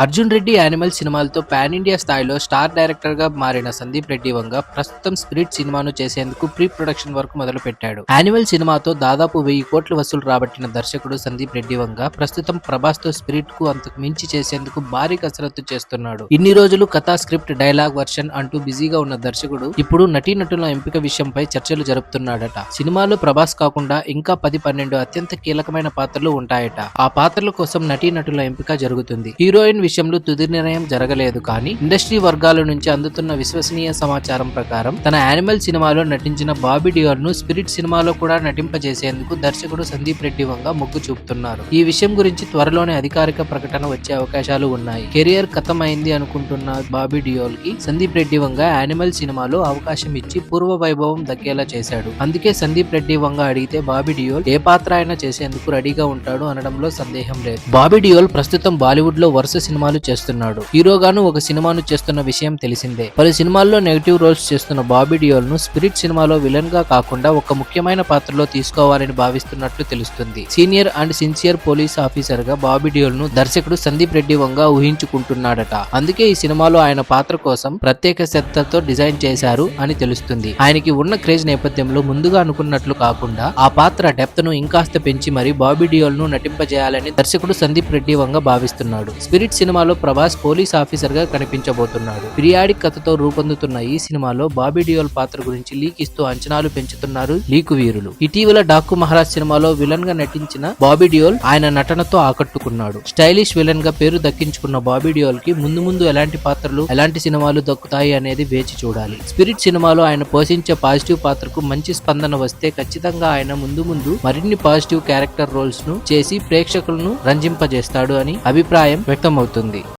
Arjun Reddy Animal సినిమాలతో pan India స్థాయిలో star డైరెక్టర్గా మారిన సందీప్ రెడ్డి వంగ ప్రస్తుతం స్పిరిట్ సినిమాను చేసేందుకు ప్రీ ప్రొడక్షన్ వర్క్ మొదలు పెట్టాడు యానిమల్ సినిమాతో దాదాపు వెయ్యి కోట్ల వసూలు రాబట్టిన దర్శకుడు సందీప్ రెడ్డి వంగ ప్రస్తుతం ప్రభాస్తో స్పిరిట్కు అంతకు మించి చేసేందుకు భారీ కసరత్తు చేస్తున్నాడు. ఇన్ని రోజులు కథా స్క్రిప్ట్ డైలాగ్ వర్షన్ అంటూ బిజీగా ఉన్న దర్శకుడు ఇప్పుడు నటీనటుల ఎంపిక విషయంపై చర్చలు జరుపుతున్నాడట. సినిమాలో ప్రభాస్ కాకుండా ఇంకా పది పన్నెండు అత్యంత కీలకమైన పాత్రలు ఉంటాయట. ఆ పాత్రల కోసం నటీనటుల ఎంపిక జరుగుతుంది. హీరోయిన్ విషయంలో తుది నిర్ణయం జరగలేదు కానీ ఇండస్ట్రీ వర్గాల నుంచి అందుతున్న విశ్వసనీయ సమాచారం ప్రకారం తన యానిమల్ సినిమాలో నటించిన బాబీ డియోర్ను స్పిరిట్ సినిమాలో కూడా నటింపజేసేందుకు దర్శకుడు సందీప్ రెడ్డి వంగ మొగ్గు చూపుతున్నారు. ఈ విషయం గురించి త్వరలోనే అధికారిక ప్రకటన వచ్చే అవకాశాలు ఉన్నాయి. కెరియర్ కథమైంది అనుకుంటున్న బాబీ డియోల్కి సందీప్ రెడ్డి వంగ యానిమల్ సినిమాలో అవకాశం ఇచ్చి పూర్వ వైభవం దక్కేలా చేశాడు. అందుకే సందీప్ రెడ్డి వంగ అడిగితే బాబీ డియోల్ ఏ పాత్ర అయినా చేసేందుకు రెడీగా ఉంటాడు అనడంలో సందేహం లేదు. బాబీ డియోల్ ప్రస్తుతం బాలీవుడ్లో వరుస సినిమాలు చేస్తున్నాడు. హీరోగాను ఒక సినిమాను చేస్తున్న విషయం తెలిసిందే. పలు సినిమాల్లో నెగటివ్ రోల్స్ చేస్తున్న బాబీ డియోల్ను స్పిరిట్ సినిమాలో విలన్గా కాకుండా ఒక ముఖ్యమైన పాత్రలో తీసుకోవాలని భావిస్తున్నట్లు తెలుస్తుంది. సీనియర్ అండ్ సిన్సియర్ పోలీస్ ఆఫీసర్గా బాబీ డియోల్ను దర్శకుడు సందీప్ రెడ్డి వంగ ఊహించుకుంటున్నాడట. అందుకే ఈ సినిమాలో ఆయన పాత్ర కోసం ప్రత్యేక శ్రద్ధతో డిజైన్ చేశారు అని తెలుస్తుంది. ఆయనకి ఉన్న క్రేజ్ నేపథ్యంలో ముందుగా అనుకున్నట్లు కాకుండా ఆ పాత్ర డెప్త్ను ఇంకాస్త పెంచి మరి బాబీ డియోల్ను నటింపజేయాలని దర్శకుడు సందీప్ రెడ్డి వంగ భావిస్తున్నాడు. స్పిరిట్ సినిమాలో ప్రభాస్ పోలీస్ ఆఫీసర్గా కనిపించబోతున్నాడు. పిరియాడిక్ కథతో రూపొందుతున్న ఈ సినిమాలో బాబీ డియోల్ పాత్ర గురించి లీక్ ఇస్తూ అంచనాలు పెంచుతున్నారు లీకు వీరులు. ఇటీవల డాకు మహారాజ్ సినిమాలో విలన్గా నటించిన బాబీ డియోల్ ఆయన నటనతో ఆకట్టుకున్నాడు. స్టైలిష్ విలన్గా పేరు దక్కించుకున్న బాబీ డియోల్కి ముందు ముందు ఎలాంటి పాత్రలు ఎలాంటి సినిమాలు దక్కుతాయి అనేది వేచి చూడాలి. స్పిరిట్ సినిమాలో ఆయన పోషించే పాజిటివ్ పాత్రకు మంచి స్పందన వస్తే ఖచ్చితంగా ఆయన ముందు ముందు మరిన్ని పాజిటివ్ క్యారెక్టర్ రోల్స్ను చేసి ప్రేక్షకులను రంజింపజేస్తాడు అని అభిప్రాయం వ్యక్తమవుతుంది. ఉంటుంది